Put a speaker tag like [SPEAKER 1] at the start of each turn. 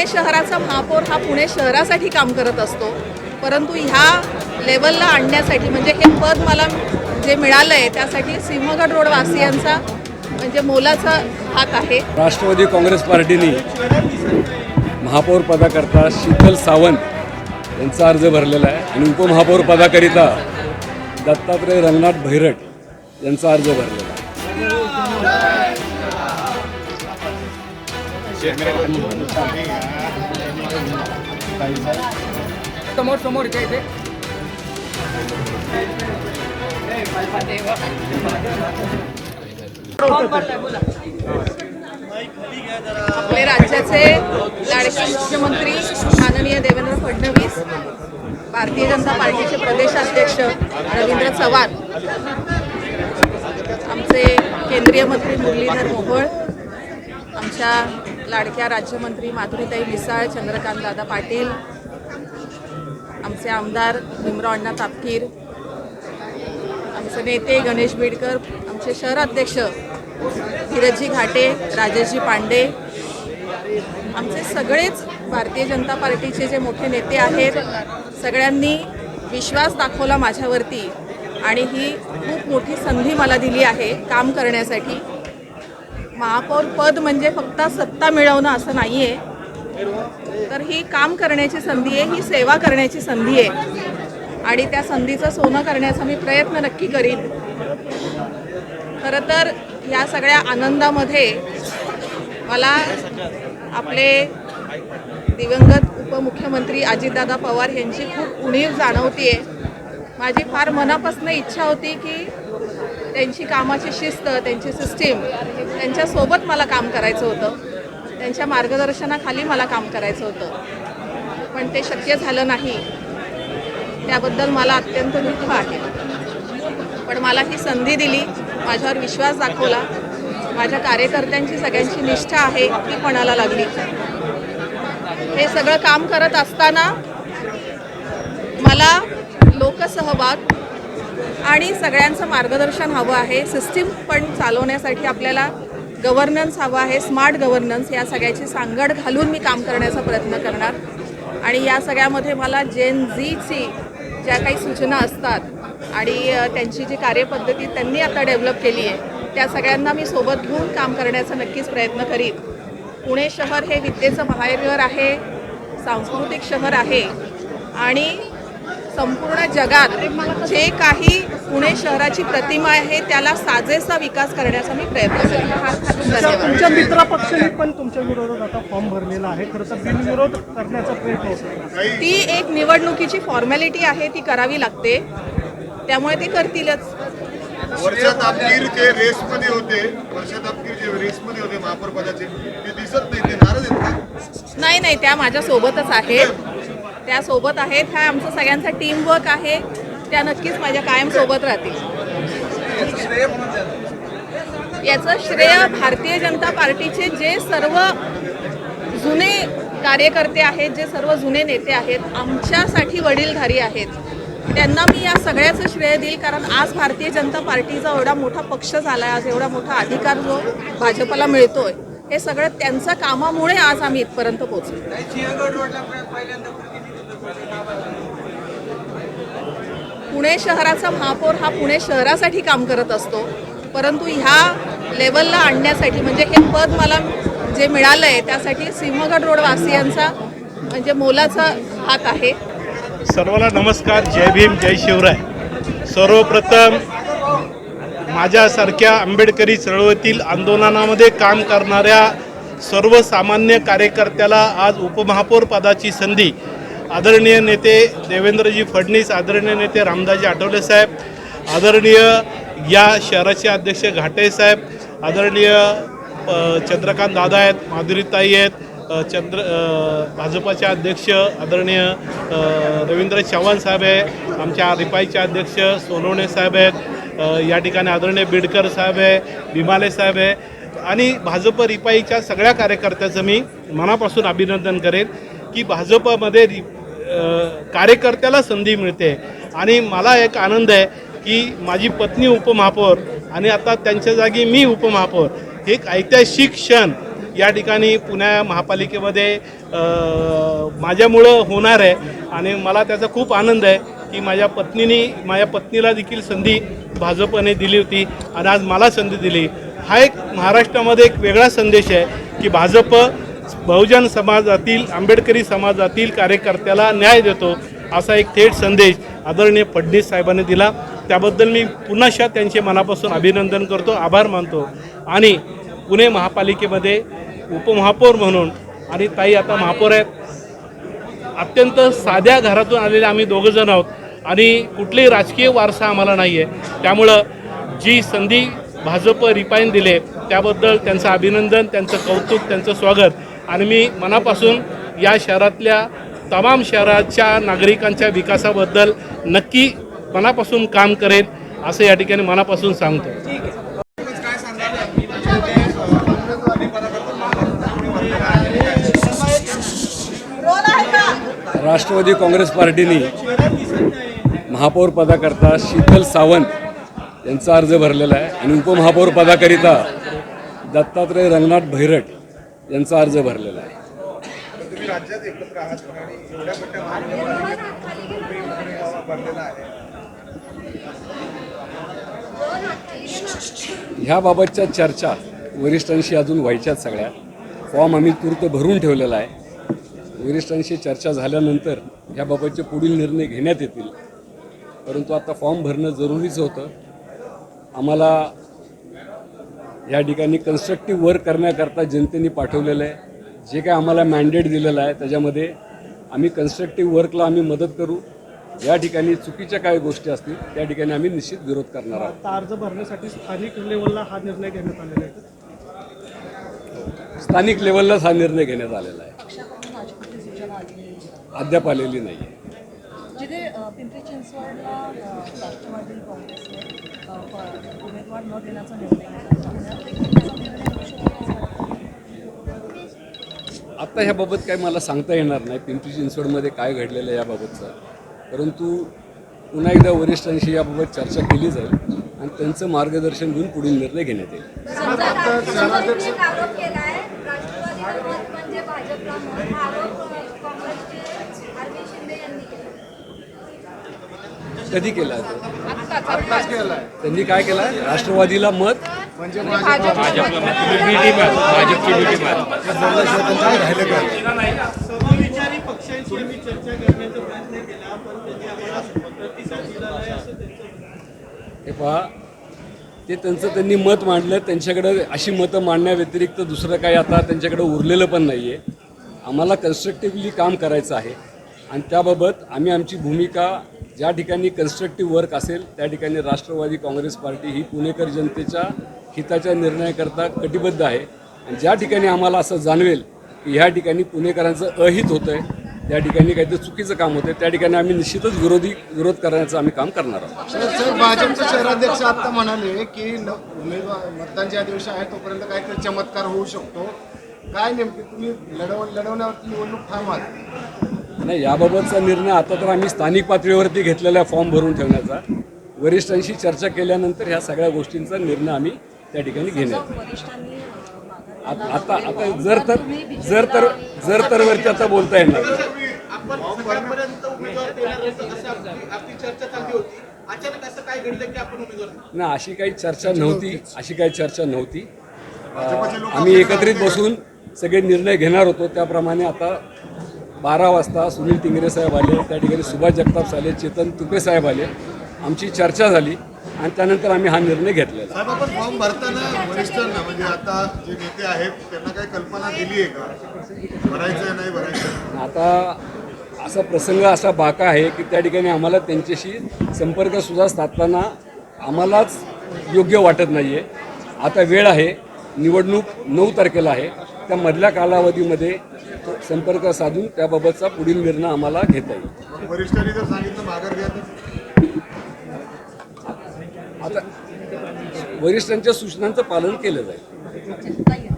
[SPEAKER 1] पुणे शहराचा महापौर हा पुणे शहरासाठी काम करत असतो. परंतु ह्या लेवलला आणण्यासाठी म्हणजे हे पद मला जे मिळालं आहे त्यासाठी सिंहगड रोड वासियांचा म्हणजे मोलाचा हात आहे.
[SPEAKER 2] राष्ट्रवादी काँग्रेस पार्टीने महापौर पदाकरता शीतल सावंत यांचा अर्ज भरलेला आहे. आणि उपमहापौर पदाकरिता दत्तात्रय रंगनाथ भैरट यांचा अर्ज भरलेला
[SPEAKER 3] समोर समोर इथे इथे.
[SPEAKER 1] आपले राज्याचे लाडके मुख्यमंत्री माननीय देवेंद्र फडणवीस भारतीय जनता पार्टीचे प्रदेशाध्यक्ष रवींद्र चव्हाण आमचे केंद्रीय मंत्री मुरलीधर मोहोळ आमच्या लाडक्या राज्यमंत्री माधुरीताई मिसाळ चंद्रकांत दादा पाटील आमचे आमदार भीमराव अण्णा तापकीर आमचे नेते गणेश बिडकर आमचे शहराध्यक्ष धीरजी घाटे राजेशजी पांडे आमचे सगळेच भारतीय जनता पार्टीचे जे मोठे नेते आहेत सगळ्यांनी विश्वास दाखवला माझ्यावरती आणि ही खूप मोठी संधी मला दिली आहे काम करण्यासाठी. महापौर पद म्हणजे फक्त सत्ता मिळवणं असं नाही आहे तर ही काम करण्याची संधी आहे ही सेवा करण्याची संधी आहे. आणि त्या संधीचं सोनं करण्याचा मी प्रयत्न नक्की करीन. खरं तर या सगळ्या आनंदामध्ये मला आपले दिवंगत उपमुख्यमंत्री अजितदादा पवार यांची खूप उणीव जाणवतीये. माझी फार मनापासून इच्छा होती की त्यांची कामाची शिस्त त्यांची सिस्टीम त्यांच्यासोबत मला काम करायचं होतं. त्यांच्या मार्गदर्शनाखाली मला काम करायचं होतं. पण ते शक्य झालं नाही. त्याबद्दल मला अत्यंत दुःख आहे. पण मला ही संधी दिली माझ्यावर विश्वास दाखवला. माझ्या कार्यकर्त्यांची सगळ्यांची निष्ठा आहे ती पणाला लागली? हे सगळं काम करत असताना मला लोकसहभाग आणि सगळ्यांचं मार्गदर्शन हवं आहे. सिस्टीम पण चालवण्यासाठी आपल्याला गव्हर्नन्स हवं आहे. स्मार्ट गव्हर्नन्स या सगळ्याची सांगड घालून मी काम करण्याचा प्रयत्न करणार. आणि या सगळ्यामध्ये मला जेन झीची ज्या काही सूचना असतात आणि त्यांची जी कार्यपद्धती त्यांनी आता डेव्हलप केली आहे त्या सगळ्यांना मी सोबत घेऊन काम करण्याचा नक्कीच प्रयत्न करीन. पुणे शहर हे विद्येचं महायगर आहे सांस्कृतिक शहर आहे आणि संपूर्ण जगात जे काही पुणे शहराची प्रतिमा आहे त्याला साजेसा विकास करण्याचा मी प्रयत्न करेन. धन्यवाद
[SPEAKER 4] तुमच्या मित्र पक्षाने पण तुमच्या विरोधात आता फॉर्म भरलेला आहे. खरं तर बिनविरोध करण्याचा प्रयत्न होतो.
[SPEAKER 1] ती एक निवडणुकीची फॉर्मॅलिटी आहे ती करावी लागते. त्यामुळे ते करतीलच.
[SPEAKER 5] वर्षात अबकीर जे रेसमध्ये होते वर्षात अबकीर जे रेसमध्ये होते महापौर पदाचे ते दिसत नाही ते नाराज आहेत का?
[SPEAKER 1] नाही नाही त्या माझ्या सोबतच आहेत. त्या सोबत आहेत. हा आमचं सगळ्यांचा टीम वर्क आहे. त्या नक्कीच माझ्या कायम सोबत राहतील. याचं श्रेय भारतीय जनता पार्टीचे जे सर्व जुने कार्यकर्ते आहेत जे सर्व जुने नेते आहेत आमच्यासाठी वडीलधारी आहेत त्यांना मी या सगळ्याचं श्रेय देईल. कारण आज भारतीय जनता पार्टीचा एवढा मोठा पक्ष झाला आहे आज एवढा मोठा अधिकार जो भाजपला मिळतोय हे सगळं त्यांच्या कामामुळे आज आम्ही इथपर्यंत पोहोचलो. पुणे शहराचा महापौर हा पुणे शहरासाठी काम करत असतो. परंतु ह्या लेवलला आणण्यासाठी म्हणजे हे पद मला जे मिळालं आहे त्यासाठी सिंहगड रोड वासियांचा म्हणजे मोलाचा हात आहे.
[SPEAKER 6] सर्वांना नमस्कार जय भीम जय शिवराय. सर्वप्रथम माझ्यासारख्या आंबेडकरी चळवळीतील आंदोलनामध्ये काम करणाऱ्या सर्वसामान्य कार्यकर्त्याला आज उपमहापौर पदाची संधी आदरणीय नेते देवेंद्रजी फडणीस आदरणीय नेते रामदासजी आठवले साहेब आदरणीय या शहराचे अध्यक्ष घाटे साहेब आदरणीय चंद्रकांत दादा आहेत माधुरीताई आहेत चंद्र भाजपाचे अध्यक्ष आदरणीय रवींद्र चव्हाण साहेब आहे आमच्या रिपाईचे अध्यक्ष सोनवणे साहेब आहेत या ठिकाणी आदरणीय बिडकर साहेब आहे भीमाले साहेब आहे आणि भाजप रिपाईच्या सगळ्या कार्यकर्त्याचं मी मनापासून अभिनंदन करेन की भाजपमध्ये रि कार्यकर्त्याला संधी मिळते. आणि मला एक आनंद आहे की माझी पत्नी उपमहापौर आणि आता त्यांच्या जागी मी उपमहापौर हे एक ऐतिहासिक क्षण या ठिकाणी पुण्या महापालिकेमध्ये माझ्यामुळं होणार आहे. आणि मला त्याचा खूप आनंद आहे की माझ्या पत्नीनी माझ्या पत्नीला देखील संधी भाजपने दिली होती आणि आज मला संधी दिली. हा एक महाराष्ट्रामध्ये एक वेगळा संदेश आहे की भाजप बहुजन समाजातील आंबेडकरी समाजातील कार्यकर्त्याला न्याय देतो असा एक थेट संदेश आदरणीय फडणवीस साहेबांनी दिला. त्याबद्दल मी पुन्हाशा त्यांचे मनापासून अभिनंदन करतो आभार मानतो. आणि पुणे महापालिकेमध्ये उपमहापौर म्हणून आणि ताई आता महापौर आहेत. अत्यंत साध्या घरातून आलेले आम्ही दोघंजण आहोत. आणि कुठलेही राजकीय वारसा आम्हाला नाही आहे त्यामुळं जी संधी भाजप रिपाईन दिले त्याबद्दल त्यांचं अभिनंदन त्यांचं कौतुक त्यांचं स्वागत. आणि मी मनापासून या शहरातल्या तमाम शहराच्या नागरिकांच्या विकासाबद्दल नक्की मनापासून काम करेन असं या ठिकाणी मनापासून सांगतो.
[SPEAKER 2] राष्ट्रवादी काँग्रेस पार्टीने महापौर पदाकरता शीतल सावंत यांचा अर्ज भरलेला आहे आणि उपमहापौर पदाकरिता दत्तात्रय रंगनाथ भैरट यांचा अर्ज भरलेला आहे. ह्याबाबतच्या चर्चा वरिष्ठांशी अजून व्हायच्याच सगळ्या. फॉर्म आम्ही तूर्त भरून ठेवलेला आहे. वरिष्ठांशी चर्चा झाल्यानंतर ह्याबाबतचे पुढील निर्णय घेण्यात येतील. परंतु आता फॉर्म भरणं जरुरीच होतं. आम्हाला या ठिकाणी कन्स्ट्रक्टिव्ह वर्क करण्याकरता जनतेने पाठवलेलं आहे. जे काय आम्हाला मॅन्डेट दिलेलं आहे त्याच्यामध्ये आम्ही कन्स्ट्रक्टिव्ह वर्कला आम्ही मदत करू. या ठिकाणी चुकीच्या काही गोष्टी असतील त्या ठिकाणी आम्ही निश्चित विरोध करणार आहोत.
[SPEAKER 4] अर्ज भरण्यासाठी स्थानिक लेवलला हा निर्णय घेण्यात आलेला आहे.
[SPEAKER 2] स्थानिक लेवललाच हा निर्णय घेण्यात आलेला आहे. अद्याप आलेली नाही आहे
[SPEAKER 7] जिथे पिंपरी चिंचवडला राष्ट्रवादी काँग्रेसने उमेदवार न देण्याचा निर्णय.
[SPEAKER 2] आत्ता ह्याबाबत काही मला सांगता येणार नाही. पिंपरी चिंचवडमध्ये काय घडलेलं आहे याबाबतचं. परंतु पुन्हा एकदा वरिष्ठांशी याबाबत चर्चा केली जाईल आणि त्यांचं मार्गदर्शन घेऊन पुढील निर्णय घेण्यात येईल
[SPEAKER 8] समजा राष्ट्रवादीने एक आरोप केलाय राष्ट्रवादीला मत म्हणजे भाजपला मत हा आरोप अ, काँग्रेसचे अरविंद शिंदे यांनी केला
[SPEAKER 2] कधी केला? त्यांनी काय केला? राष्ट्रवादीला मत? हे पहा ते त्यांचं त्यांनी मत मांडलं त्यांच्याकडं अशी मतं मांडण्याव्यतिरिक्त दुसरं काही आता त्यांच्याकडं उरलेलं पण नाही आहे आम्हाला कन्स्ट्रक्टिव्हली काम करायचं आहे. आणि त्याबाबत आम्ही आमची भूमिका ज्या ठिकाणी कन्स्ट्रक्टिव्ह वर्क असेल त्या ठिकाणी राष्ट्रवादी काँग्रेस पार्टी ही पुणेकर जनतेच्या हिताच्या निर्णयाकरता कटिबद्ध आहे. आणि ज्या ठिकाणी आम्हाला असं जाणवेल की ह्या ठिकाणी पुणेकरांचं अहित होतं आहे त्या ठिकाणी काहीतरी चुकीचं काम होतं त्या ठिकाणी आम्ही निश्चितच विरोधी विरोध करण्याचं आम्ही काम करणार आहोत.
[SPEAKER 9] सर भाजपचे शहराध्यक्ष आता म्हणाले की उमेदवार मतदानच्या दिवशी आहे तोपर्यंत काहीतरी चमत्कार होऊ शकतो. काय नेमके तुम्ही लढव लढवण्यावरती निवडणूक ठाम
[SPEAKER 2] नाही याबाबतचा निर्णय आता तर आम्ही स्थानिक पातळीवरती घेतलेला फॉर्म भरून ठेवण्याचा. वरिष्ठांशी चर्चा केल्यानंतर ह्या सगळ्या गोष्टींचा निर्णय आम्ही त्या ठिकाणी आ- आता आता जर तर जर तर जर तर वरती आता बोलता येणार? ना अशी काही चर्चा नव्हती अशी काही चर्चा नव्हती. आम्ही एकत्रित बसून सगळे निर्णय घेणार होतो. त्याप्रमाणे आता बारा वाजता सुनील टिंगरे साहेब आले त्या ठिकाणी सुभाष जगताप आले चेतन तुपे साहेब आले. आमची चर्चा झाली आणि त्यानंतर आम्ही हा निर्णय घेतलेला
[SPEAKER 5] साहेब आपण फॉर्म भरताना वरिष्ठांना म्हणजे आता जे नेते आहेत त्यांना काही कल्पना दिली आहे का? भरायचं नाही भरायचं
[SPEAKER 2] आता असा प्रसंग असा बाका आहे की त्या ठिकाणी आम्हाला त्यांच्याशी संपर्क सुद्धा साधताना आम्हालाच योग्य वाटत नाही आहे आता वेळ आहे. निवडणूक नऊ तारखेला आहे. त्या मधल्या कालावधीमध्ये संपर्क साधून त्याबाबतचा पुढील निर्णय आम्हाला घेता येईल.
[SPEAKER 5] वरिष्ठांनी जर सांगितलं माघार घ्या
[SPEAKER 2] आता वरिष्ठांच्या सूचनांचं पालन केलं जाईल.